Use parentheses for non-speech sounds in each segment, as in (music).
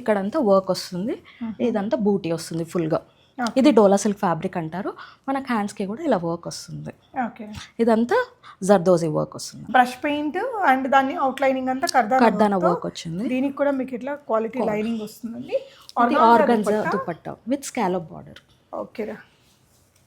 ఇక్కడంతా వర్క్ వస్తుంది. ఇదంతా బూటీ వస్తుంది ఫుల్గా. ఇది డోలా సిల్క్ ఫ్యాబ్రిక్ అంటారు. మనకు హ్యాండ్స్కి కూడా ఇలా వర్క్ వస్తుంది. ఓకే ఇదంతా జర్దోజీ వర్క్ వస్తుంది. బ్రష్ పెయింట్ అండ్ దాన్ని అవుట్ లైనింగ్ అంతా కర్దానా వర్క్ వచ్చింది. దీనికి కూడా మీకు ఇట్లా క్వాలిటీ లైనింగ్ వస్తుందండి. ఇది organza dupatta? With scallop border ఓకేరా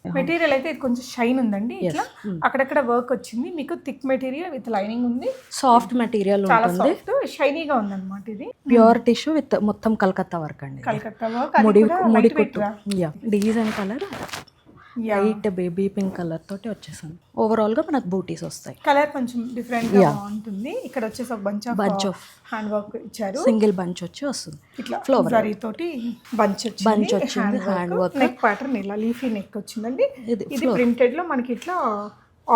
మెటీరియల్ అయితే ఇది కొంచెం షైన్ ఉందండి ఇట్లా. అక్కడక్కడ వర్క్ వచ్చింది. మీకు థిక్ మెటీరియల్ విత్ లైనింగ్ ఉంది. సాఫ్ట్ మెటీరియల్ చాలా ఉంటుంది. సాఫ్ట్ షైనీగా ఉందన్నమాట ఇది. ప్యూర్ టిష్యూ విత్ మొత్తం కలకత్తా వర్క్ అండి కలకత్తా వర్క్ ముడి ముడి design colour light baby pink colour తోటి వచ్చేసాను ఓవరాల్గా మనకు బూటీస్ వస్తాయి. కలర్ కొంచెం డిఫరెంట్గా బాగుంటుంది. ఇక్కడ వచ్చేసి ఒక bunch of Bunch of- hand work ఇచ్చారు. సింగిల్ బంచ్ వచ్చి వస్తుంది. ఇట్లా Flower. జరీ తోటి బంచ్ వచ్చింది. Bunch వచ్చింది, hand work. నెక్ ప్యాటర్న్ ఇలా లీఫీ నెక్ వచ్చిందండి. ఇది ప్రింటెడ్లో మనకి ఇట్లా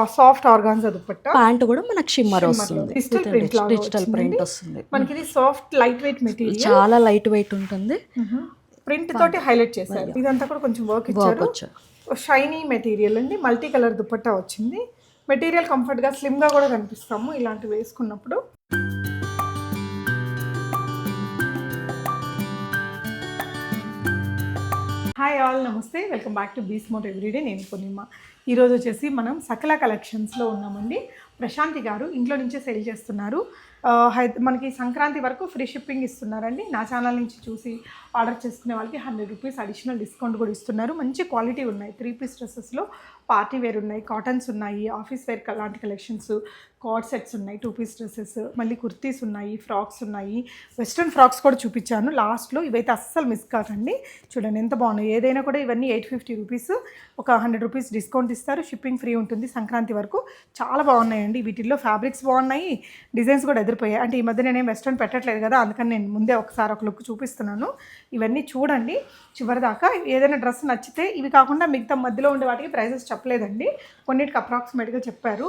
సాఫ్ట్ ఆర్గాన్స్ దుపట్టా. ప్యాంట్ కూడా మనకు షిమ్మర్ వస్తుంది. డిజిటల్ ప్రింట్ వస్తుంది. మనకి ఇది సాఫ్ట్ లైట్ వెయిట్ మెటీరియల్ చాలా లైట్ వెయిట్ ఉంటుంది. ప్రింట్ తోటి హైలైట్ చేశారు. ఇదంతా కూడా కొంచెం వర్క్ వర్క్ ఇచ్చారు. షైనీ మెటీరియల్ అండి. మల్టీ కలర్ దుపట్టా వచ్చింది. మెటీరియల్ కంఫర్ట్గా స్లిమ్గా కూడా కనిపిస్తాము ఇలాంటివి వేసుకున్నప్పుడు. హాయ్ ఆల్ నమస్తే. వెల్కమ్ బ్యాక్ టు బీస్ మోట్ ఎవ్రీడే నేను పూర్ణిమ ఈరోజు వచ్చేసి మనం సకల కలెక్షన్స్లో ఉన్నామండి. ప్రశాంతి గారు ఇంట్లో నుంచే సేల్ చేస్తున్నారు. మనకి సంక్రాంతి వరకు ఫ్రీ షిప్పింగ్ ఇస్తున్నారండి. నా ఛానల్ నుంచి చూసి ఆర్డర్ చేసుకునే వాళ్ళకి హండ్రెడ్ రూపీస్ అడిషనల్ డిస్కౌంట్ కూడా ఇస్తున్నారు. మంచి క్వాలిటీ ఉన్నాయి. త్రీ పీస్ డ్రెస్సెస్లో పార్టీ వేర్ ఉన్నాయి కాటన్స్ ఉన్నాయి ఆఫీస్ వేర్ లాంటి కలెక్షన్స్ కార్డ్ సెట్స్ ఉన్నాయి టూ పీస్ డ్రెస్సెస్ మళ్ళీ కుర్తీస్ ఉన్నాయి ఫ్రాక్స్ ఉన్నాయి. వెస్ట్రన్ ఫ్రాక్స్ కూడా చూపించాను. లాస్ట్లో ఇవైతే అస్సలు మిస్ కాకండి. చూడండి ఎంత బాగున్నాయి. ఏదైనా కూడా ఇవన్నీ ఎయిట్ ఫిఫ్టీ రూపీస్ ఒక హండ్రెడ్ రూపీస్ డిస్కౌంట్ ఇస్తారు. షిప్పింగ్ ఫ్రీ ఉంటుంది సంక్రాంతి వరకు. చాలా బాగున్నాయండి. వీటిల్లో ఫ్యాబ్రిక్స్ బాగున్నాయి. డిజైన్స్ కూడా ఎదిరిపోయాయి. అంటే ఈ మధ్య నేనేం వెస్ట్రన్ పెట్టట్లేదు కదా అందుకని నేను ముందే ఒకసారి ఒక లుక్ చూపిస్తున్నాను. ఇవన్నీ చూడండి చివరిదాకా. ఏదైనా డ్రెస్ నచ్చితే ఇవి కాకుండా మిగతా మధ్యలో ఉండే వాటికి ప్రైజెస్ చెప్పలేదండి. కొన్నిటికి అప్రాక్సిమేట్గా చెప్పారు.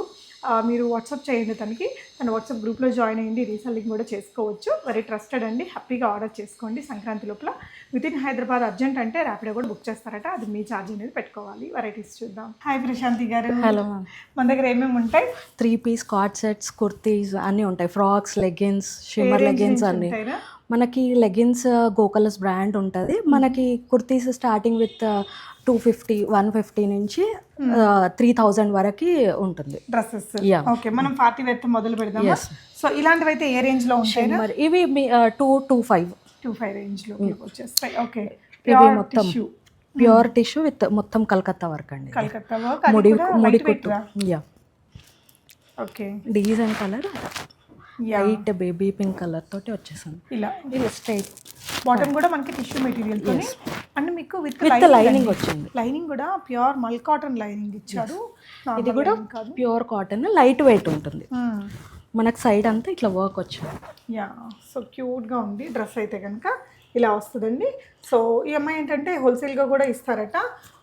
మీరు వాట్సాప్ చేయండి తనకి. తన వాట్సాప్ గ్రూప్లో జాయిన్ అయ్యింది. రీసెల్లింగ్ కూడా చేసుకోవచ్చు. వెరీ ట్రస్టెడ్ అండి. హ్యాపీగా ఆర్డర్ చేసుకోండి సంక్రాంతి లోపల. విత్ ఇన్ హైదరాబాద్ అర్జెంట్ అంటే ర్యాపిడో కూడా బుక్ చేస్తారట. అది మీ ఛార్జ్ అనేది పెట్టుకోవాలి. వెరైటీస్ చూద్దాం. హాయ్ ప్రశాంతి గారు. హలో మన దగ్గర ఏమేమి ఉంటాయి? Three piece co-ord sets kurtis అన్నీ ఉంటాయి. ఫ్రాక్స్ లెగిన్స్ షిమ్మర్ లెగిన్స్ అన్ని. మనకి లెగిన్స్ గోకలస్ బ్రాండ్ ఉంటుంది. మనకి kurtis starting with two fifty one fifty నుంచి త్రీ థౌజండ్ వరకు ఉంటుంది. డ్రెస్సెస్. ఓకే మనం పార్టీ వేర్తో మొదలు పెడదామా? సో ఇలాంటివి అయితే ఏ రేంజ్లో ఉంటాయి? మరి ఇవి two two five. Two five రేంజ్లో వచ్చేస్తాయి. ఓకే ఇవి మొత్తం ప్యూర్ టిష్యూ విత్ మొత్తం కలకత్తా వర్క్ అండి. కలకత్తా వర్క్. ముడి ముడి కుట్టు. Ya okay design colour light baby pink colour తోటి వచ్చేసాను ఇలా ఇది స్ట్రైట్ బాటమ్ కూడా మనకి టిష్యూ మెటీరియల్ తోనే అండ్ మీకు విత్ విత్ లైనింగ్ వచ్చింది. లైనింగ్ కూడా ప్యూర్ మల్ కాటన్ లైనింగ్ ఇచ్చారు. ఇది కూడా ప్యూర్ కాటన్ లైట్ వెయిట్ ఉంటుంది. మనకు సైడ్ అంతా ఇట్లా వర్క్ వచ్చింది. యా సో క్యూట్గా ఉంది. డ్రెస్ అయితే కనుక ఇలా వస్తుందండి. సో ఈ అమ్మాయి ఏంటంటే హోల్సేల్గా కూడా ఇస్తారట.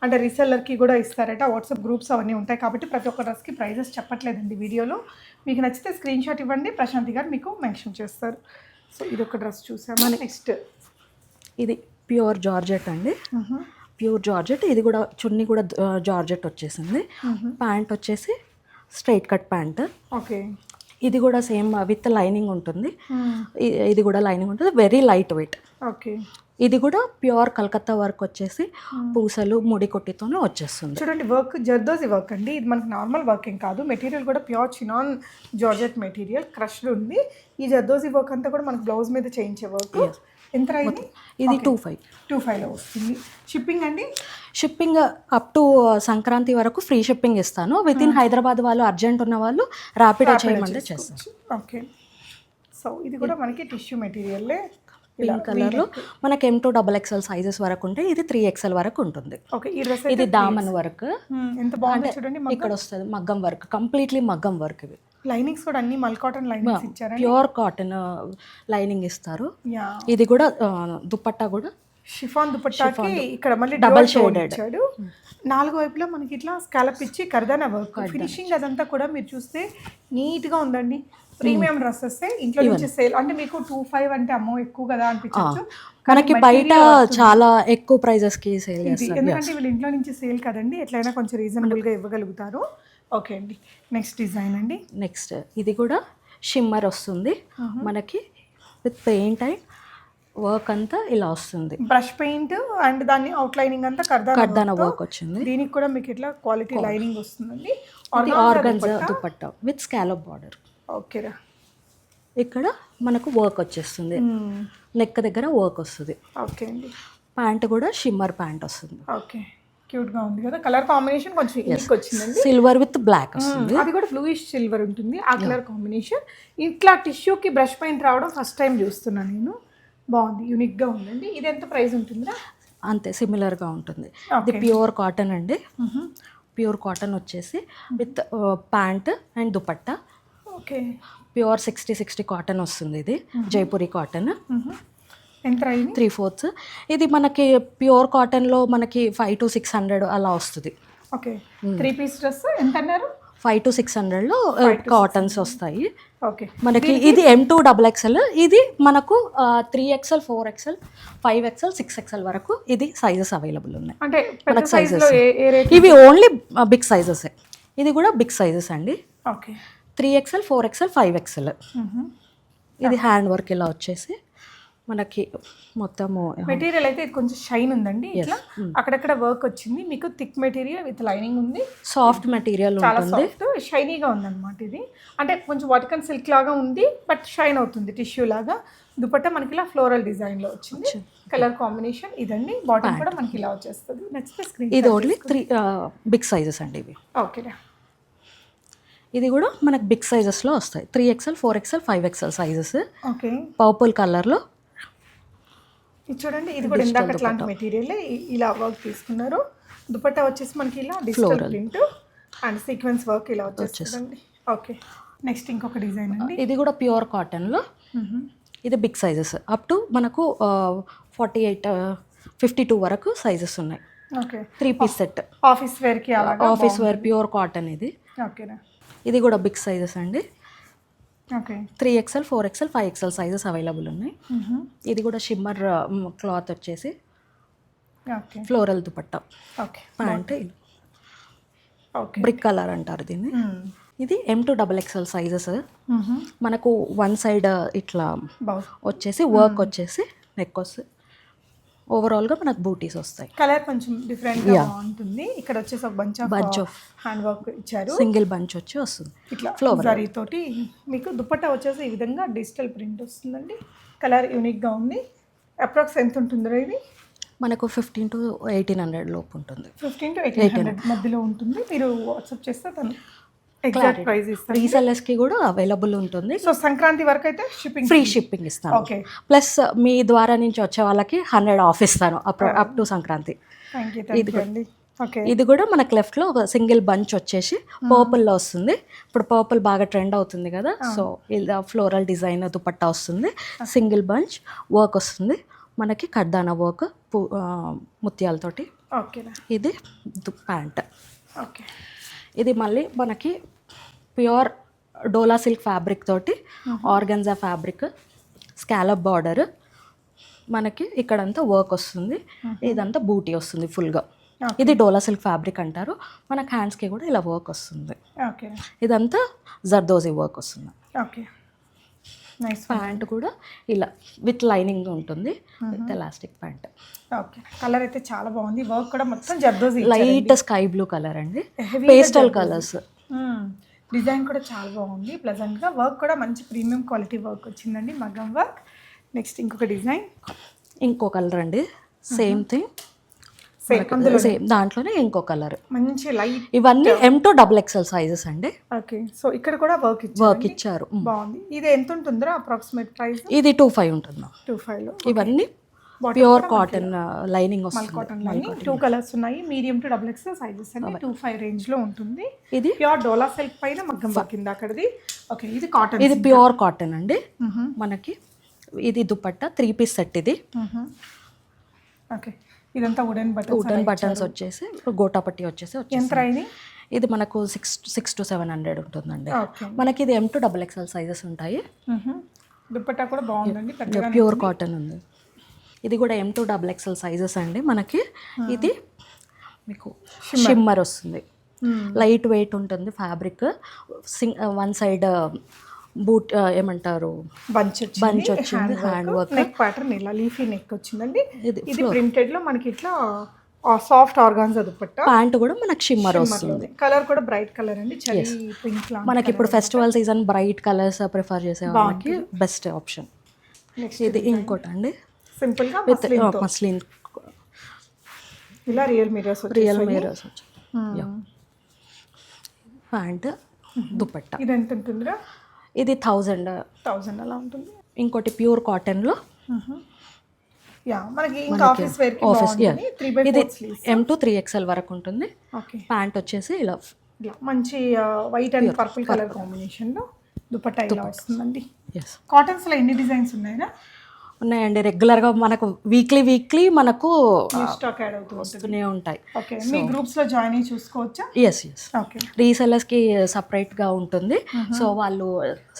అంటే రీసెల్లర్కి కూడా ఇస్తారట. వాట్సాప్ గ్రూప్స్ అవన్నీ ఉంటాయి కాబట్టి ప్రతి ఒక్క డ్రెస్కి ప్రైజెస్ చెప్పట్లేదండి వీడియోలో. మీకు నచ్చితే స్క్రీన్ షాట్ ఇవ్వండి. ప్రశాంతి గారు మీకు మెన్షన్ చేస్తారు. సో ఇది ఒక డ్రెస్ చూసాము నెక్స్ట్ ఇది ప్యూర్ జార్జెట్ అండి. Pure georgette. ఇది కూడా చున్నీ కూడా జార్జెట్ వచ్చేసింది. ప్యాంట్ వచ్చేసి స్ట్రైట్ కట్ ప్యాంట్. ఓకే. ఇది కూడా సేమ్ విత్ లైనింగ్ ఉంటుంది. ఇది కూడా లైనింగ్ ఉంటుంది. Very light weight. ఓకే. ఇది కూడా ప్యూర్ కలకత్తా వర్క్ వచ్చేసి పూసలు ముడి కొట్టితోనే వచ్చేస్తుంది. చూడండి వర్క్ జర్దోజీ వర్క్ అండి. ఇది మనకి నార్మల్ వర్క్ ఏం కాదు. మెటీరియల్ కూడా pure chinon georgette material crushed ఉంది. ఈ జర్దోజీ వర్క్ అంతా కూడా మనకి బ్లౌజ్ మీద చేయించే వర్క్. ఎంత ఇది టూ ఫైవ్ టూ ఫైవ్లో వస్తుంది. షిప్పింగ్ అండి? షిప్పింగ్ అప్ టు సంక్రాంతి వరకు ఫ్రీ షిప్పింగ్ ఇస్తాను. విత్ ఇన్ హైదరాబాద్ వాళ్ళు అర్జెంట్ ఉన్న వాళ్ళు ర్యాపిడో చేయమంటే చేస్తాను ఓకే సో ఇది కూడా మనకి టిష్యూ మెటీరియల్లే పింక్ కలర్లో. మనకి M to double XL sizes వరకు ఉంటాయి ఇది త్రీ ఎక్స్ఎల్ వరకు ఉంటుంది. ఇది దామన్ వర్క్. ఎంత బాగుంది చూడండి ఇక్కడ వస్తుంది maggam work completely maggam work ఇవి. లైనింగ్స్ కూడా అన్ని మల్ కాటన్ లైనింగ్స్ ఇచ్చారండి ప్యూర్ కాటన్ లైనింగ్ ఇస్తారు. ఇది కూడా దుపట్టా కూడా. షిఫాన్ దుపట్టాకి ఇక్కడ మళ్ళీ డబల్. ఇచ్చాడు. నాలుగు వైపులా మనకి ఇట్లా స్కాలప్ ఇచ్చి కర్దానా వర్క్ ఫినిషింగ్ అదంతా కూడా మీరు చూస్తే నీట్గా ఉందండి. ప్రీమియం డ్రెస్సెస్ ఇంట్లో నుంచి సేల్. అంటే మీకు టూ ఫైవ్ అంటే అమ్మో ఎక్కువ కదా అనిపించవచ్చు మనకి బయట చాలా ఎక్కువ ప్రైజెస్కి సేల్ చేస్తారు. ఎందుకంటే వీళ్ళు ఇంట్లో నుంచి సేల్ కదండి ఎట్లయినా కొంచెం రీజనబుల్గా ఇవ్వగలుగుతారు. ఓకే అండి. నెక్స్ట్ డిజైన్ అండి. నెక్స్ట్ ఇది కూడా షిమ్మర్ వస్తుంది. మనకి విత్ పెయింట్ అండ్ వర్క్ అంతా ఇలా వస్తుంది. బ్రష్ పెయింట్ అండ్ దాన్ని అవుట్లైనింగ్ అంతా కర్దానా కర్దాన వర్క్ వచ్చింది. దీనికి కూడా మీకు ఇట్లా క్వాలిటీ లైనింగ్ వస్తుందండి. Organza dupatta with scallop border. ఓకేరా ఇక్కడ మనకు వర్క్ వచ్చేస్తుంది. నెక్ దగ్గర వర్క్ వస్తుంది. ఓకే అండి. ప్యాంట్ కూడా షిమ్మర్ ప్యాంట్ వస్తుంది. ఓకే. క్యూట్గా ఉంది కదా. కలర్ కాంబినేషన్ కొంచెం వచ్చిందండి. సిల్వర్ విత్ బ్లాక్ వస్తుంది. అది కూడా బ్లూయిష్ సిల్వర్ ఉంటుంది. ఆ కలర్ కాంబినేషన్ ఇట్లా టిష్యూకి బ్రష్ పెయింట్ రావడం ఫస్ట్ టైం చూస్తున్నా నేను. బాగుంది. యూనిక్గా ఉందండి. ఇది ఎంత ప్రైస్ ఉంటుందా అంతే సిమిలర్గా ఉంటుంది. ఇది ప్యూర్ కాటన్ అండి. ప్యూర్ కాటన్ వచ్చేసి with pant and dupatta okay. Pure sixty sixty cotton వస్తుంది ఇది. జైపూరి కాటన్. ఎంత త్రీ ఫోర్త్స్ ఇది మనకి ప్యూర్ కాటన్లో మనకి ఫైవ్ టు సిక్స్ హండ్రెడ్ అలా వస్తుంది. ఓకే. త్రీ పీస్ డ్రెస్ ఎంత అన్నారు? ఫైవ్ టు సిక్స్ హండ్రెడ్లో కాటన్స్ వస్తాయి. ఓకే. మనకి ఇది ఎం టూ డబుల్ ఎక్స్ఎల్ ఇది మనకు three XL four XL five XL six XL వరకు ఇది సైజెస్ అవైలబుల్ ఉన్నాయి. అంటే మనకు సైజ్లో ఏ ఏ రేట్ ఇవి ఓన్లీ బిగ్ సైజెస్ ఇది కూడా బిగ్ సైజెస్ అండి. Okay. Three XL four XL five XL. ఇది హ్యాండ్ వర్క్ ఇలా వచ్చేసి మనకి మొత్తము మెటీరియల్ అయితే ఇది కొంచెం షైన్ ఉందండి ఇట్లా. అక్కడక్కడ వర్క్ వచ్చింది. మీకు థిక్ మెటీరియల్ విత్ లైనింగ్ ఉంది. సాఫ్ట్ మెటీరియల్ చాలా సాఫ్ట్ షైనీగా ఉందన్నమాట ఇది. అంటే కొంచెం వాటికన్ సిల్క్ లాగా ఉంది బట్ షైన్ అవుతుంది టిష్యూ లాగా. దుపట్టా మనకి ఇలా ఫ్లోరల్ డిజైన్లో వచ్చింది కలర్ కాంబినేషన్ ఇదండి. బాటమ్ కూడా మనకి ఇలా వచ్చేస్తుంది. నచ్చితే స్క్రీన్ ఇది ఓన్లీ త్రీ బిగ్ సైజెస్ అండి ఇవి. ఓకేనా ఇది కూడా మనకు బిగ్ సైజెస్లో వస్తాయి. Three XL four XL five XL sizes okay. Purple కలర్లో ఇది చూడండి ఇది కూడా ఇందాక అట్లాంటి మెటీరియల్ ఇలా వర్క్ తీసుకున్నారు. దుపట్టా వచ్చేసి మనకి ఇలా digital print and sequence work ఇలా వచ్చేస్తుందండి ఓకే. నెక్స్ట్ ఇంకొక డిజైన్ అండి. ఇది కూడా ప్యూర్ కాటన్లో ఇది బిగ్ సైజెస్ అప్ టు మనకు ఫార్టీ ఎయిట్ ఫిఫ్టీ టూ వరకు సైజెస్ ఉన్నాయి. Okay. Three piece set office వేర్కి ఆఫీస్ వేర్ ప్యూర్ కాటన్ ఇది. ఓకేనా? ఇది కూడా బిగ్ సైజెస్ అండి. Okay. Three XL four XL five XL sizes available ఉన్నాయి. ఇది కూడా షిమ్మర్ క్లాత్ వచ్చేసి floral dupatta. Okay. Pant okay. Brick colour అంటారు దీన్ని. ఇది M to double XL sizes మనకు వన్ సైడ్ ఇట్లా వచ్చేసి వర్క్ వచ్చేసి నెక్ వస్తుంది ఓవరాల్గా మనకు బూటీస్ వస్తాయి. కలర్ కొంచెం డిఫరెంట్గా బాగుంటుంది ఇక్కడ వచ్చేసి ఒక bunch of Bunch of- hand work ఇచ్చారు. సింగిల్ బంచ్ వచ్చి వస్తుంది. ఇట్లా జరీ తోటి మీకు దుపట్టా వచ్చేసి ఈ విధంగా డిజిటల్ ప్రింట్ వస్తుందండి. కలర్ యూనిక్గా ఉంది. అప్రాక్స్ ఎంత ఉంటుందో ఇది? మనకు ఫిఫ్టీన్ టు ఎయిటీన్ హండ్రెడ్ లోపు ఉంటుంది. ఫిఫ్టీన్ టు ఎయిటీన్ హండ్రెడ్ మధ్యలో ఉంటుంది. మీరు వాట్సాప్ చేస్తే తను ఎగ్జాక్ట్ ప్రైస్ కూడా అవైలబుల్ ఉంటుంది. సో సంక్రాంతి వరకు అయితే షిప్పింగ్ ఫ్రీ షిప్పింగ్ ఇస్తాను. ఓకే ప్లస్ మీ ద్వారా నుంచి వచ్చే వాళ్ళకి హండ్రెడ్ ఆఫ్ ఇస్తాను అప్ టు సంక్రాంతి. ఓకే ఇది కూడా. మనకు లెఫ్ట్లో ఒక సింగిల్ బంచ్ వచ్చేసి పర్పుల్లో వస్తుంది. ఇప్పుడు పర్పుల్ బాగా ట్రెండ్ అవుతుంది కదా సో ఇలా ఫ్లోరల్ డిజైన్ దుపట్టా వస్తుంది. సింగిల్ బంచ్ వర్క్ వస్తుంది. మనకి కడ్దానా వర్క్ ముత్యాలతోటి. ఇది ప్యాంట్. ఓకే ఇది మళ్ళీ మనకి ప్యూర్ డోలా సిల్క్ ఫ్యాబ్రిక్ తోటి ఆర్గన్జా ఫ్యాబ్రిక్ స్కాలప్ బార్డర్. మనకి ఇక్కడంతా వర్క్ వస్తుంది. ఇదంతా బూటీ వస్తుంది ఫుల్గా. ఇది డోలా సిల్క్ ఫ్యాబ్రిక్ అంటారు. మనకి హ్యాండ్స్కి కూడా ఇలా వర్క్ వస్తుంది. ఓకే. ఇదంతా జర్దోజీ వర్క్ వస్తుంది. ఓకే. నైస్ ప్యాంట్ కూడా ఇలా విత్ లైనింగ్ ఉంటుంది with elastic pant. Okay colour అయితే చాలా బాగుంది. వర్క్ కూడా మొత్తం zardozi light sky blue colour అండి. పేస్టల్ కలర్స్ డిజైన్ కూడా చాలా బాగుంది. ప్లెజెంట్గా వర్క్ కూడా మంచి ప్రీమియం క్వాలిటీ వర్క్ వచ్చిందండి. మగ్గం వర్క్ నెక్స్ట్ ఇంకొక డిజైన్ ఇంకో కలర్ అండి. సేమ్ థింగ్ సేమ్ దాంట్లోనే ఇంకో కలర్. మంచి లైట్ ఇవన్నీ M to double XL sizes అండి. ఓకే సో ఇక్కడ కూడా వర్క్ ఇచ్చారు వర్క్ ఇచ్చారు. బాగుంది. ఇది ఎంత ఉంటుందో అప్రాక్సిమేట్ ప్రైస్ ఇది టూ ఫైవ్ ఉంటుంది? టూ ఫైవ్లో ఇవన్నీ ప్యూర్ కాటన్ లైనింగ్ వస్తుంది. కాటన్ లైనింగ్ టూ కలర్స్ ఉన్నాయి. Medium to double X sizes అండి. టూ ఫైవ్ రేంజ్లో ఉంటుంది. ఇది? ప్యూర్ డోలా సిల్క్ పైన మగ్గం వర్క్ కింద అక్కడది. ఓకే ఇది కాటన్ ఇది ప్యూర్ కాటన్ అండి. మనకి ఇది దుపట్టా త్రీ పీస్ సెట్ ఇది. ఓకే ఇదంతా వుడెన్ బటన్ వుడెన్ బటన్స్ వచ్చేసి గోటాపట్టి వచ్చేసి ఎంత ఇది ఇది మనకు six six to seven hundred ఉంటుందండి. మనకి ఇది M to double XL sizes ఉంటాయి. దుప్పట్టా కూడా బాగుందండి ప్యూర్ కాటన్ ఉంది. ఇది కూడా M to double XL sizes అండి. మనకి ఇది మీకు షిమ్మర్ వస్తుంది. లైట్ వెయిట్ ఉంటుంది ఫ్యాబ్రిక్ సింగ్ వన్ సైడ్ బూట్ ఏమంటారు? బంచ్ వచ్చింది hand work. నెక్ ప్యాటర్న్ ఇలా లీఫీ నెక్ వచ్చిందండి. ఇది ప్రింటెడ్లో మనకి ఇట్లా సాఫ్ట్ ఆర్గాన్స్ దుపట్టా ప్యాంట్ కూడా మనకు షిమ్మర్ వస్తుంది. కలర్ కూడా బ్రైట్ కలర్ అండి పింక్ మనకి ఇప్పుడు festival season bright colours prefer చేసే వాళ్ళకి బెస్ట్ ఆప్షన్. నెక్స్ట్ ఇది ఇంకోటి అండి. సింపుల్గా విత్. మస్లిన్ ఇలా real mirrors real mirrors pant dupatta ఇది ఎంత ఉంటుందిరా? ఇది థౌజండ్. థౌజండ్ అలా ఉంటుంది. ఇంకోటి ప్యూర్ కాటన్లో. యా మనకి ఇంకా ఆఫీస్ ఇది ఎం టు త్రీ ఎక్స్ఎల్ వరకు ఉంటుంది. ఓకే. ప్యాంట్ వచ్చేసి ఇలా మంచి వైట్ అండ్ పర్పుల్ కలర్ కాంబినేషన్లో దుపట్టా ఇలా వస్తుందండి. ఎస్ కాటన్స్లో ఎన్ని డిజైన్స్ ఉన్నాయినా ఉన్నాయండి. రెగ్యులర్గా మనకు వీక్లీ వీక్లీ మనకు స్టాక్ యాడ్ ఉంటుంది వస్తూనే ఉంటాయి. ఓకే మీ గ్రూప్స్లో జాయిన్ అయ్యి చూసుకోవచ్చా? ఎస్ ఎస్ ఓకే రీసెల్లర్స్కి సపరేట్గా ఉంటుంది. సో వాళ్ళు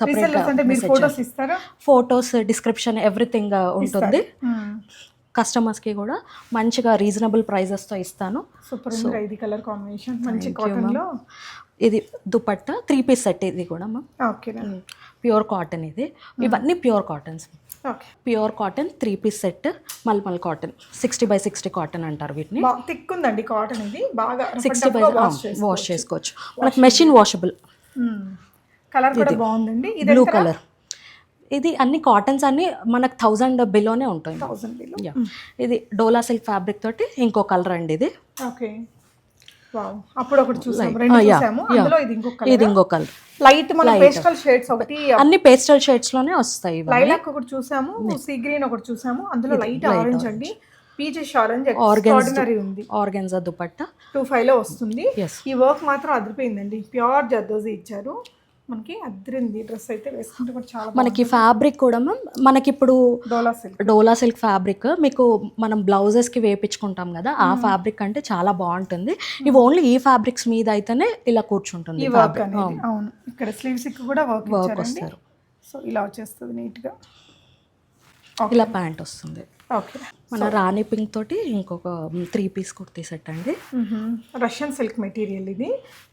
సపరేట్గా ఫోటోస్ ఇస్తారా? ఫొటోస్ డిస్క్రిప్షన్ ఎవ్రీథింగ్ ఉంటుంది. కస్టమర్స్కి కూడా మంచిగా రీజనబుల్ ప్రైజెస్తో ఇస్తాను. సూపర్ ఉంది. ఇది కలర్ కాంబినేషన్ మంచి కాటన్లో? ఇది దుపట్టా త్రీ పీస్ సెట్ ఇది కూడా మ్యామ్ ఓకేనా ప్యూర్ కాటన్ ఇది. ఇవన్నీ pure cottons okay pure cotton three piece set mulmul cotton sixty by sixty cotton అంటారు వీటిని. థిక్ ఉందండి కాటన్ ఇది. బాగా సిక్స్టీ బై వాష్ చేసుకోవచ్చు. మనకి మెషిన్ వాషబుల్ కలర్ కూడా బాగుందండి. ఇది బ్లూ కలర్ ఇది అన్ని కాటన్స్ అన్ని మనకు థౌజండ్ బిలోనే ఉంటుంది. ఇది డోలా సిల్క్ ఫ్యాబ్రిక్ తోటి ఇంకో కలర్ అండి ఇది. ఓకే అప్పుడు ఒకటి చూసాము రెండు Ah, చూసాము. Yeah. అందులో ఇది ఇంకొక ఇది ఇంకో కలర్ లైట్ మన పేస్టల్ షేడ్స్ ఒకటి అన్ని పేస్టల్ షేడ్స్లోనే వస్తాయి. లైలాక్ ఒకటి చూసాము సీ గ్రీన్ ఒకటి చూసాము. అందులో లైట్ ఆరెంజ్ అండి. పీచెస్ ఆరెంజ్ ఎక్స్ట్రాడినరీ ఉంది. ఆర్గెన్జా దుపట్టా. టూ ఫైవ్లో వస్తుంది. ఈ వర్క్ మాత్రం అదిరిపోయిందండి. ప్యూర్ జర్దోజీ ఇచ్చారు. మనకి అదిరింది డ్రెస్ అయితే వేసుకుంటే కూడా చాలా మనకి ఫ్యాబ్రిక్ కూడా మ్యామ్ మనకి ఇప్పుడు dola silk. Dola silk fabric మీకు మనం బ్లౌజెస్కి వేపించుకుంటాం కదా ఆ ఫ్యాబ్రిక్ అంటే చాలా బాగుంటుంది. ఇవి ఓన్లీ ఈ ఫ్యాబ్రిక్స్ మీద అయితేనే ఇలా కూర్చుంటుంది అవును. ఇక్కడ స్లీవ్స్ కూడా వర్క్ వర్క్ వస్తారు. సో ఇలా వచ్చేస్తుంది నీట్గా. ఇలా ప్యాంట్ వస్తుంది. ఓకే. మన రాణి పింక్ తోటి ఇంకొక త్రీ పీస్ కుర్తీ సెట్ అండి. రష్యన్ సిల్క్ మెటీరియల్ ఇది.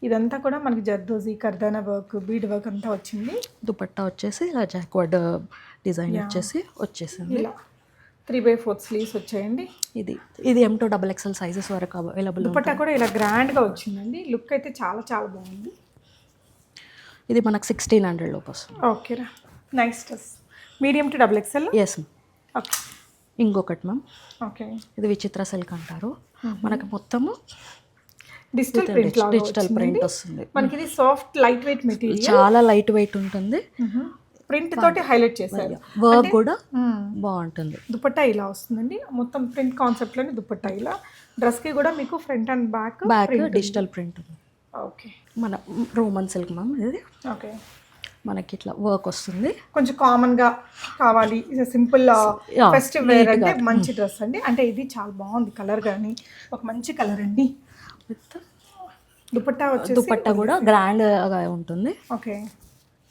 ఇదంతా కూడా మనకి జర్దోజీ కర్దానా వర్క్ బీడ్ వర్క్ అంతా వచ్చింది. దుపట్టా వచ్చేసి ఇలా జాక్వర్డ్ డిజైన్ వచ్చేసి వచ్చేసింది. ఇలా. త్రీ బై ఫోర్త్ స్లీవ్స్ వచ్చాయండి. ఇది ఇది M to double XL sizes వరకు అవైలబుల్ దుపట్టా కూడా ఇలా గ్రాండ్గా వచ్చిందండి. లుక్ అయితే చాలా చాలా బాగుంది. ఇది మనకు సిక్స్టీన్ హండ్రెడ్ లోపు వస్తుంది. ఓకేరా nice dress medium to double XL yes okay ఇంకొకటి మ్యామ్ ఓకే. ఇది విచిత్ర సిల్క్ అంటారు. మనకి మొత్తము డిజిటల్ ప్రింట్ డిజిటల్ ప్రింట్ వస్తుంది. మనకి ఇది సాఫ్ట్ లైట్ వెయిట్ మెటీరియల్ చాలా లైట్ వెయిట్ ఉంటుంది. ప్రింట్ తోటి హైలైట్ చేశారు. వర్క్ కూడా. బాగుంటుంది. దుపట్టా ఇలా వస్తుందండి. మొత్తం ప్రింట్ కాన్సెప్ట్లోని దుపట్టా ఇలా. డ్రెస్కి కూడా మీకు front and back back digital print okay మన రోమన్ సిల్క్ మ్యామ్ ఇది. ఓకే మనకి ఇట్లా వర్క్ వస్తుంది. కొంచెం కామన్గా కావాలి. సింపుల్ ఫెస్టివ్ వేర్ అంటే మంచి డ్రెస్ అండి. అంటే ఇది చాలా బాగుంది కలర్ కానీ ఒక మంచి కలర్ అండి. విత్ దుపట్టా వచ్చేసి దుపట్టా కూడా గ్రాండ్గా ఉంటుంది. ఓకే.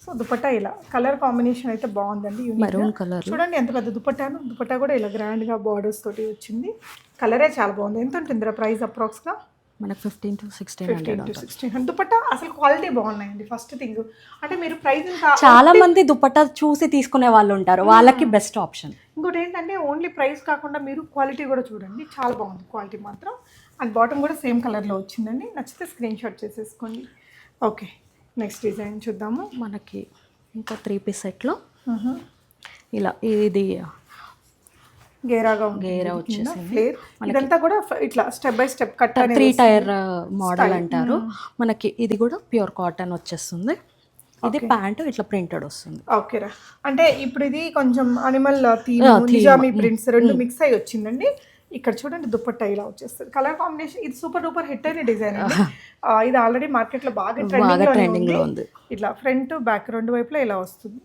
సో దుపట్టా ఇలా. కలర్ కాంబినేషన్ అయితే బాగుందండి. మెరూన్ కలర్ చూడండి ఎంత పెద్ద దుపట్టాను. దుపట్టా కూడా ఇలా గ్రాండ్గా బార్డర్స్ తోటి వచ్చింది. కలరే చాలా బాగుంది. ఎంత ఉంటుందిరా ప్రైస్ అప్రాక్స్గా? మనకు fifteen to sixteen fifteen hundred to sixteen dupatta అసలు క్వాలిటీ బాగున్నాయండి ఫస్ట్ థింగ్ అంటే మీరు ప్రైస్ చాలా మంది దుపట్టా చూసి తీసుకునే వాళ్ళు ఉంటారు. వాళ్ళకి బెస్ట్ ఆప్షన్ ఇంకోటి ఏంటంటే ఓన్లీ ప్రైస్ కాకుండా మీరు క్వాలిటీ కూడా చూడండి. చాలా బాగుంది క్వాలిటీ మాత్రం. అండ్ బాటమ్ కూడా సేమ్ కలర్లో వచ్చిందండి. నచ్చితే స్క్రీన్ షాట్ చేసేసుకోండి. ఓకే నెక్స్ట్ డిజైన్ చూద్దాము. మనకి ఇంకా త్రీ పీస్ సెట్లో ఇలా ఇది గేరాగా గేరా వచ్చేసింది. ఇదంతా కూడా ఇట్లా step by step cut three tier model అంటారు. మనకి ఇది కూడా ప్యూర్ కాటన్ వచ్చేస్తుంది. ఇది ప్యాంట్ ఇట్లా ప్రింటెడ్ వస్తుంది. ఓకేరా అంటే ఇప్పుడు ఇది కొంచెం అనిమల్ నిజామీ ప్రింట్స్ రెండు మిక్స్ అయ్యి వచ్చిందండి. ఇక్కడ చూడండి దుపట్టా ఇలా వచ్చేస్తుంది. కలర్ కాంబినేషన్ ఇది సూపర్ డూపర్ హిట్ అయిన డిజైన్ ఇది ఆల్రెడీ మార్కెట్లో బాగా ట్రెండింగ్లో ఉంది. ఇట్లా ఫ్రంట్ బ్యాక్ రెండు వైపులా ఇలా వస్తుంది.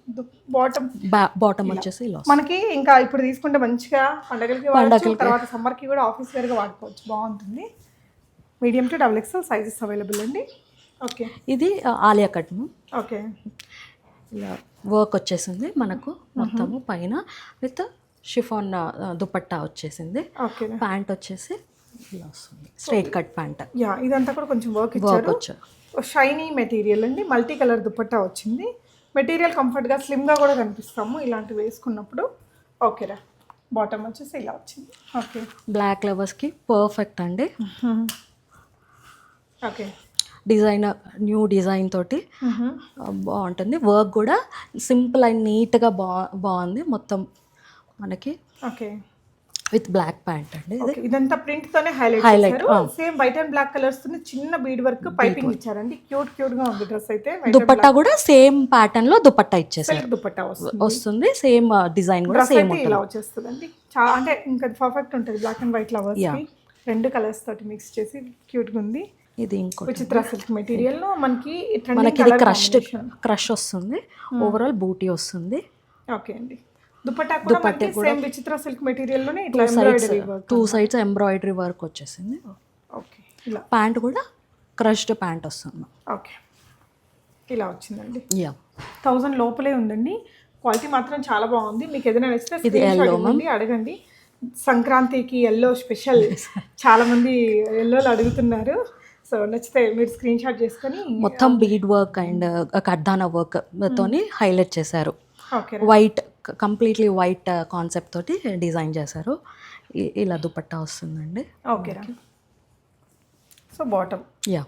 బాటమ్ బాటమ్ వచ్చేసి మనకి ఇంకా ఇప్పుడు తీసుకుంటే మంచిగా పండగలకి వాడచ్చు తర్వాత సమ్మర్కి కూడా ఆఫీస్ వేర్గా వాడుకోవచ్చు. బాగుంటుంది. Medium to double XL sizes available అండి. ఓకే ఇది ఆలియా కట్. ఓకే ఇలా వర్క్ వచ్చేసింది మనకు మొత్తము పైన. విత్ షిఫాన్ దుపట్టా వచ్చేసింది. ఓకే. ప్యాంట్ వచ్చేసి ఇలా వస్తుంది. Straight cut pant. యా ఇదంతా కూడా కొంచెం వర్క్ వర్క్ వచ్చారు. షైనీ మెటీరియల్ అండి. మల్టీ కలర్ దుపట్టా వచ్చింది. మెటీరియల్ కంఫర్ట్గా స్లిమ్గా కూడా కనిపిస్తాము ఇలాంటివి వేసుకున్నప్పుడు. ఓకేరా బాటమ్ వచ్చేసి ఇలా వచ్చింది. ఓకే బ్లాక్ లవర్స్కి పర్ఫెక్ట్ అండి. ఓకే డిజైన్ న్యూ డిజైన్ తోటి ఆ, బాగుంటుంది. వర్క్ కూడా సింపుల్ అండ్ నీట్గా బా బాగుంది. మొత్తం మనకి ఓకే. విత్ బ్లాక్ ప్యాంట్ అండి. ఇదంతా ప్రింట్ తోనే హైలైట్ ఆ. సేమ్ వైట్ అండ్ బ్లాక్ కలర్స్తో చిన్న బీడ్ వర్క్ పైపింగ్ ఇచ్చారండి. క్యూట్ క్యూట్గా ఉంది డ్రెస్ అయితే. దుపట్టా కూడా సేమ్ ప్యాటర్న్లో దుపట్టా ఇచ్చేసారు. దుపట్టా వస్తుంది. సేమ్ డిజైన్ కూడా సేమ్ ఇలా వచ్చేస్తుందండి. చాలా అంటే ఇంకా పర్ఫెక్ట్ ఉంటుంది బ్లాక్ అండ్ వైట్ Yeah. రెండు కలర్స్ తోటి మిక్స్ చేసి క్యూట్గా ఉంది. ఇది ఇంకోటి విచిత్ర సిల్క్ మెటీరియల్లో మనకి మనకి ఇది క్రష్ క్రష్ వస్తుంది. ఓవరాల్ బూటీ వస్తుంది. ఓకే అండి. దుపట్టా కూడా విచిత్ర సిల్క్ మెటీరియల్లోనే ఇట్లా sides two sides embroidery work వచ్చేసింది. ఓకే ఇలా. ప్యాంట్ కూడా క్రష్డ్ ప్యాంట్ వస్తుంది. ఓకే ఇలా వచ్చిందండి. యా థౌజండ్ లోపలే ఉందండి. క్వాలిటీ మాత్రం చాలా బాగుంది. మీకు ఏదైనా నచ్చితే ఇది ఇవ్వండి అడగండి. సంక్రాంతికి ఎల్లో స్పెషల్ చాలా మంది ఎల్లోలు అడుగుతున్నారు. సో నచ్చితే మీరు స్క్రీన్ షాట్ చేసుకొని మొత్తం బీడ్ వర్క్ అండ్ కడ్దానా వర్క్ తోని హైలైట్ చేశారు. Okay white completely white concept తోటి డిజైన్ చేశారు. ఇలా దుపట్టా వస్తుందండి. Okay so bottom. Yeah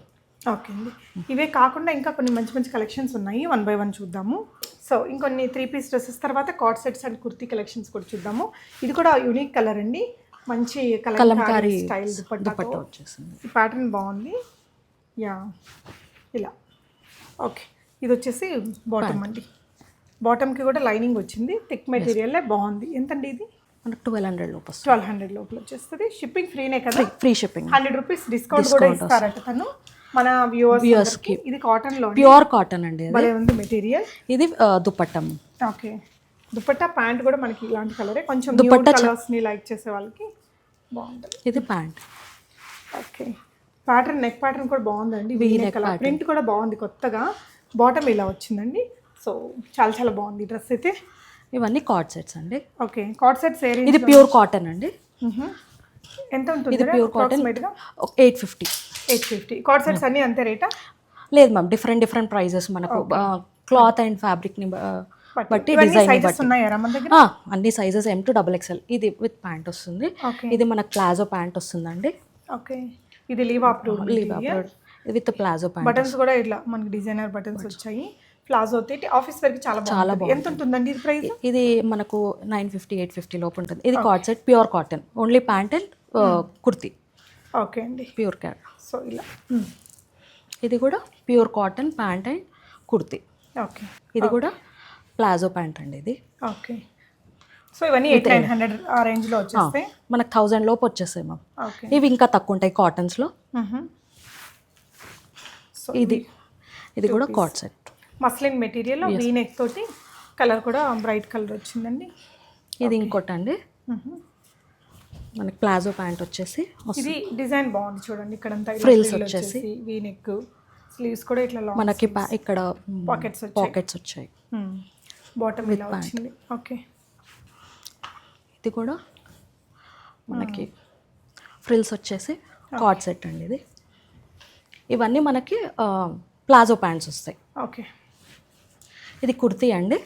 okay అండి. ఇవే కాకుండా ఇంకా కొన్ని మంచి మంచి కలెక్షన్స్ ఉన్నాయి. వన్ బై వన్ చూద్దాము. సో ఇంకొన్ని త్రీ పీస్ డ్రెస్సెస్ తర్వాత co-ord sets and kurti collections కూడా చూద్దాము. ఇది కూడా యూనిక్ కలర్ అండి. మంచి కలంకారీ కలంకారీ స్టైల్ దుపట్టా వచ్చేసింది. ఈ ప్యాటర్న్ బాగుంది. యా ఇలా. ఓకే ఇది వచ్చేసి బాటమ్ అండి. బాటమ్కి కూడా లైనింగ్ వచ్చింది. థిక్ మెటీరియల్లే బాగుంది. ఎంతండి ఇది? మనకు ట్వెల్వ్ హండ్రెడ్ లోపు వస్తుంది. ట్వెల్వ్ హండ్రెడ్ లోపల వచ్చేస్తుంది. షిప్పింగ్ ఫ్రీనే కదా? Free shipping hundred rupees discount కూడా ఇస్తారట తను. మన వ్యూవర్స్కి. ఇది కాటన్లో ప్యూర్ కాటన్ అండి భలే ఉంది మెటీరియల్ ఇది ఆ, దుపట్టం ఓకే. దుపట్టా ప్యాంట్ కూడా మనకి ఇలాంటి కలరే కొంచెం దుపట్టా కలర్స్ని లైక్ చేసే వాళ్ళకి బాగుంటుంది. ఇది pant. Okay. Pattern neck pattern కూడా బాగుందండి. వీ నెక్ ప్రింట్ కూడా బాగుంది కొత్తగా. బాటమ్ ఇలా వచ్చిందండి. సో చాలా చాలా బాగుంది డ్రెస్ అయితే. ఇవన్నీ కార్డ్ సెట్స్ అండి. ఓకే కాట్ సెట్స్ ఇది ప్యూర్ కాటన్ అండి. ఎంత ఉంటుంది ఇది pure cotton eight fifty eight fifty co-ord sets అన్ని అంతే రేటా? లేదు మ్యామ్ డిఫరెంట్ డిఫరెంట్ ప్రైజెస్ మనకు క్లాత్ అండ్ ఫ్యాబ్రిక్ని బట్టి. డిజైన్ సైజెస్ ఉన్నాయా మన దగ్గర? అన్ని sizes M to double XL ఇది విత్ ప్యాంట్ వస్తుంది. ఇది మనకు ప్లాజో ప్యాంట్ వస్తుందండి. ఓకే. ఇది లీవ్ అప్ లీవ్ విత్ ప్లాజో ప్యాంట్ బటన్స్ కూడా ఇట్లా మనకి డిజైనర్ బటన్స్ వచ్చాయి. ప్లాజో తోటి ఆఫీస్ వరకు చాలా బాగుంటుంది. ఎంత ఉంటుందండి ఇది ప్రైస్? ఇది మనకు నైన్ ఫిఫ్టీ ఎయిట్ ఫిఫ్టీ లోపు ఉంటుంది. ఇది co-ord set pure cotton. Only pant and kurti. Okay అండి. ప్యూర్ క్యాట్ సో ఇలా. ఇది కూడా pure cotton pant and kurti. Okay. ఇది కూడా ప్లాజో ప్యాంట్ అండి ఇది. ఓకే. సో ఇవన్నీ ఎయిట్ నైన్ హండ్రెడ్ ఆ రేంజ్లో వచ్చేస్తాయి మనకు థౌజండ్ లోపు వచ్చేస్తాయి మ్యామ్. ఇవి ఇంకా తక్కువ ఉంటాయి కాటన్స్లో. సో ఇది ఇది కూడా co-ord set. Muslin material V neck తోటి కలర్ కూడా బ్రైట్ కలర్ వచ్చిందండి. ఇది ఇంకోటి అండి. మనకి ప్లాజో ప్యాంట్ వచ్చేసి ఇది డిజైన్ బాగుంది చూడండి ఇక్కడంతా Frills ఫ్రిల్స్ వచ్చేసి. వచ్చేసి వీ నెక్ స్లీవ్స్ కూడా ఇట్లా మనకి ఇక్కడ పాకెట్స్ పాకెట్స్ వచ్చాయి. బాటమ్ ఇలా వచ్చింది. ఓకే ఇది కూడా మనకి ఫ్రిల్స్ వచ్చేసి కార్డ్ సెట్ అండి ఇది. ఇవన్నీ మనకి ప్లాజో ప్యాంట్స్ వస్తాయి. ఓకే ఇది కుర్తీ అండి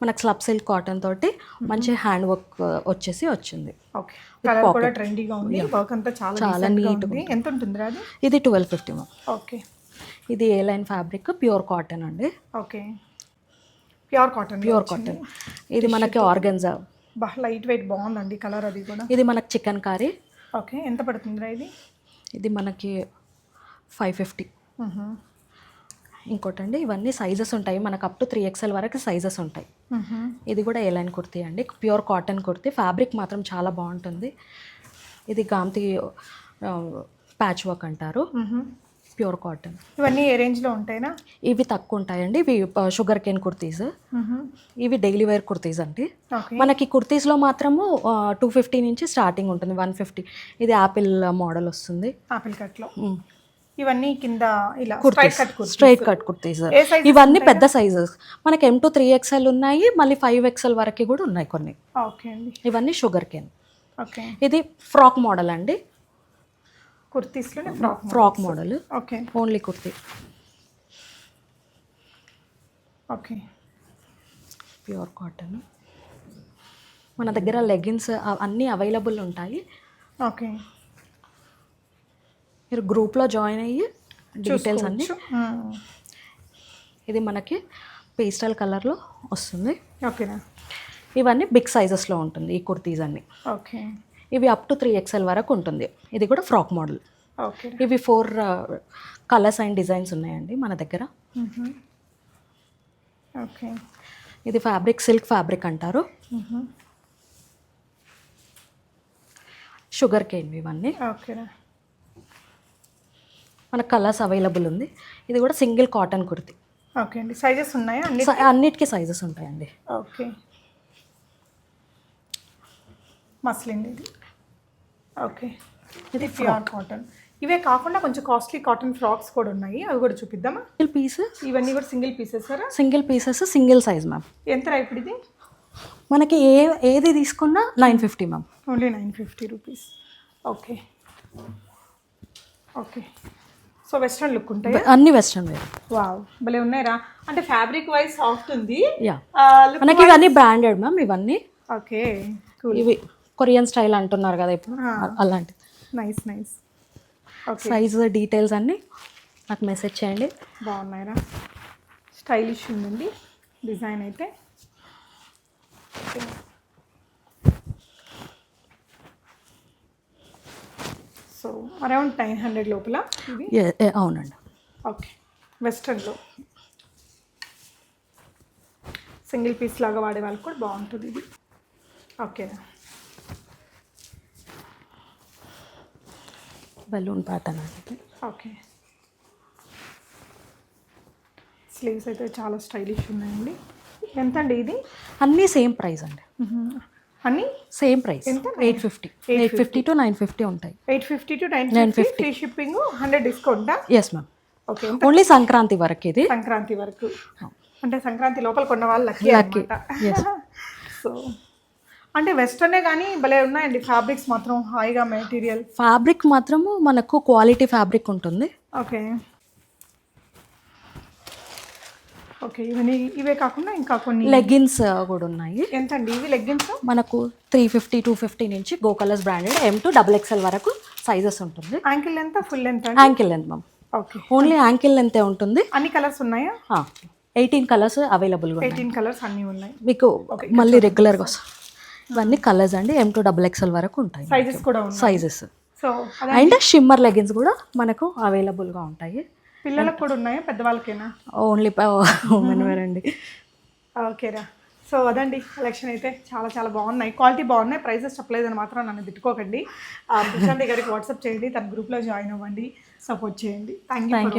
మనకు స్లబ్ సిల్క్ కాటన్ తోటి మంచి హ్యాండ్ వర్క్ వచ్చేసి వచ్చింది. ఓకే. కలర్ కూడా ట్రెండీగా ఉంది. వర్క్ అంతా చాలా ఉంది. ఎంత ఉంటుంది ఇది ట్వెల్వ్ ఫిఫ్టీ ఓకే. ఇది A line fabric? Pure cotton అండి. Okay. Pure cotton pure cotton. ఇది మనకి ఆర్గన్జా. బాగా లైట్ వెయిట్ బాగుందండి కలర్ అది కూడా. ఇది మనకి చికెన్ కర్రీ. ఓకే. ఎంత పడుతుందిరా ఇది? ఇది మనకి ఫైవ్ ఫిఫ్టీ. ఇంకోటండి ఇవన్నీ సైజెస్ ఉంటాయి. మనకు అప్ టు త్రీ ఎక్స్ఎల్ వరకు సైజెస్ ఉంటాయి. ఇది కూడా ఏ లైన్ కుర్తీ అండి. Pure cotton kurti. ఫ్యాబ్రిక్ మాత్రం చాలా బాగుంటుంది. ఇది గాంతి ప్యాచ్ వర్క్ అంటారు. ప్యూర్ కాటన్ ఇవన్నీ ఏ రేంజ్లో ఉంటాయినా? ఇవి తక్కువ ఉంటాయండి. ఇవి షుగర్ కేన్ కుర్తీస్. ఇవి డైలీ వేర్ కుర్తీస్ అండి. మనకి కుర్తీస్లో మాత్రము టూ ఫిఫ్టీ నుంచి స్టార్టింగ్ ఉంటుంది. వన్ ఫిఫ్టీ ఇది యాపిల్ మోడల్ వస్తుంది. ఆపిల్ కట్లో ఇవన్నీ కింద ఇలా straight kurtis. Straight cut kurtis. ఇవన్నీ పెద్ద సైజెస్ మనకి ఎం టు త్రీ ఎక్స్ఎల్ ఉన్నాయి మళ్ళీ ఫైవ్ ఎక్స్ఎల్ వరకు కూడా ఉన్నాయి కొన్ని. ఓకే అండి. ఇవన్నీ షుగర్ కేన్ ఓకే. ఇది ఫ్రాక్ మోడల్ అండి. కుర్తీస్లోనే frock frock model okay. Only kurti. Okay. Pure cotton మన దగ్గర లెగిన్స్ అన్నీ అవైలబుల్ ఉంటాయి. ఓకే. మీరు గ్రూప్లో జాయిన్ అయ్యి డీటెయిల్స్ అన్నీ. ఇది మనకి పేస్టల్ కలర్లో వస్తుంది. ఓకేనా ఇవన్నీ బిగ్ సైజెస్లో ఉంటుంది ఈ కుర్తీస్ అన్నీ. ఓకే. ఇవి అప్ టు త్రీ ఎక్స్ఎల్ వరకు ఉంటుంది. ఇది కూడా ఫ్రాక్ మోడల్. ఓకే. ఇవి ఫోర్ కలర్స్ అండ్ డిజైన్స్ ఉన్నాయండి మన దగ్గర. ఓకే. ఇది ఫ్యాబ్రిక్ సిల్క్ ఫ్యాబ్రిక్ అంటారు. షుగర్ కేన్ ఇవన్నీ. ఓకేనా మన కలర్స్ అవైలబుల్ ఉంది. ఇది కూడా సింగిల్ కాటన్ కుర్తీ. ఓకే అండి. సైజెస్ ఉన్నాయా? అన్ని అన్నిటికీ సైజెస్ ఉంటాయండి. ఓకే. మస్లిన్ ఇది. ఓకే. ఇది ప్యూర్ కాటన్. ఇవే కాకుండా కొంచెం కాస్ట్లీ కాటన్ ఫ్రాక్స్ కూడా ఉన్నాయి. అవి కూడా చూపిద్దామా? సింగిల్ పీసెస్ ఇవన్నీ కూడా single pieces sir? Single pieces single size ma'am ఎంత రా ఇప్పుడు ఇది? మనకి ఏ ఏది తీసుకున్నా nine fifty ma'am only nine fifty rupees okay. Okay. So western look ఉంటాయి? అన్ని వెస్ట్రన్ వేర్. వావ్ భలే ఉన్నాయిరా. అంటే ఫ్యాబ్రిక్ వైజ్ సాఫ్ట్ ఉంది. యా look మనకి ఇవన్నీ బ్రాండెడ్ మ్యామ్ ఇవన్నీ. ఓకే ఇవి కొరియన్ స్టైల్ అంటున్నారు కదా ఇప్పుడు. అలాంటి నైస్ నైస్ సైజ్ డీటెయిల్స్ అన్నీ నాకు మెసేజ్ చేయండి. బాగున్నాయిరా. స్టైలిష్ ఉందండి. డిజైన్ అయితే. సో అరౌండ్ నైన్ హండ్రెడ్ లోపల అవునండి. ఓకే. వెస్ట్రన్లో. సింగిల్ పీస్ లాగా వాడే వాళ్ళకి కూడా బాగుంటుంది ఇది. ఓకేనా బెలూన్ ప్యాటర్న్ ఓకే. స్లీవ్స్ అయితే చాలా స్టైలిష్ ఉన్నాయండి. ఎంత అండి ఇది? అన్నీ సేమ్ ప్రైస్ అండి. అన్నీ సేమ్ ప్రైస్ ఎంత? Eight fifty eight fifty to nine fifty ఉంటాయి. Eight fifty to nine fifty free shipping hundred డిస్కౌంటా yes ma'am okay only Sankranti వరకు ఇది. సంక్రాంతి వరకు. అంటే సంక్రాంతి లోపల కొన్న వాళ్ళు లక్కీ. సో (laughs) అంటే వెస్టర్నే కానీ భలే ఉన్నాయండి. ఫ్యాబ్రిక్స్ మాత్రం హాయిగా మెటీరియల్ ఫ్యాబ్రిక్ మాత్రము మనకు క్వాలిటీ ఫ్యాబ్రిక్ ఉంటుంది. ఓకే ఓకే ఇవన్నీ ఇవే కాకుండా ఇంకా కొన్ని లెగిన్స్ కూడా ఉన్నాయి. ఎంత అండి ఇవి లెగ్గిన్స్? మనకు త్రీ ఫిఫ్టీ టూ ఫిఫ్టీ నుంచి go colours branded M to double XL వరకు సైజెస్ ఉంటుంది. యాంకిల్ ఎంత ఫుల్ ఎంత ankle length ma'am okay only ankle లెంతే ఉంటుంది. అన్ని కలర్స్ ఉన్నాయా? ఎయిటీన్ కలర్స్ అవైలబుల్గా ఎయిటీన్ కలర్స్ అన్నీ ఉన్నాయి. మీకు మళ్ళీ రెగ్యులర్గా వస్తాయి. ఇవన్నీ కలర్స్ అండి ఎం టు డబుల్ ఎక్స్ఎల్ వరకు ఉంటాయి. సైజెస్ కూడా sizes so and shimmer leggings కూడా మనకు అవైలబుల్గా ఉంటాయి. పిల్లలకు కూడా ఉన్నాయా? పెద్దవాళ్ళకేనా? ఓన్లీ ఉమెన్ వేర్ అండి ఓకేరా సో అదండి కలెక్షన్ అయితే చాలా చాలా బాగున్నాయి. క్వాలిటీ బాగున్నాయి ప్రైసెస్ చెప్పలేదని మాత్రం నన్ను తిట్టుకోకండి. ప్రశాంతి గారికి వాట్సాప్ చేయండి తన గ్రూప్లో జాయిన్ అవ్వండి సపోర్ట్ చేయండి. Thank you Thank for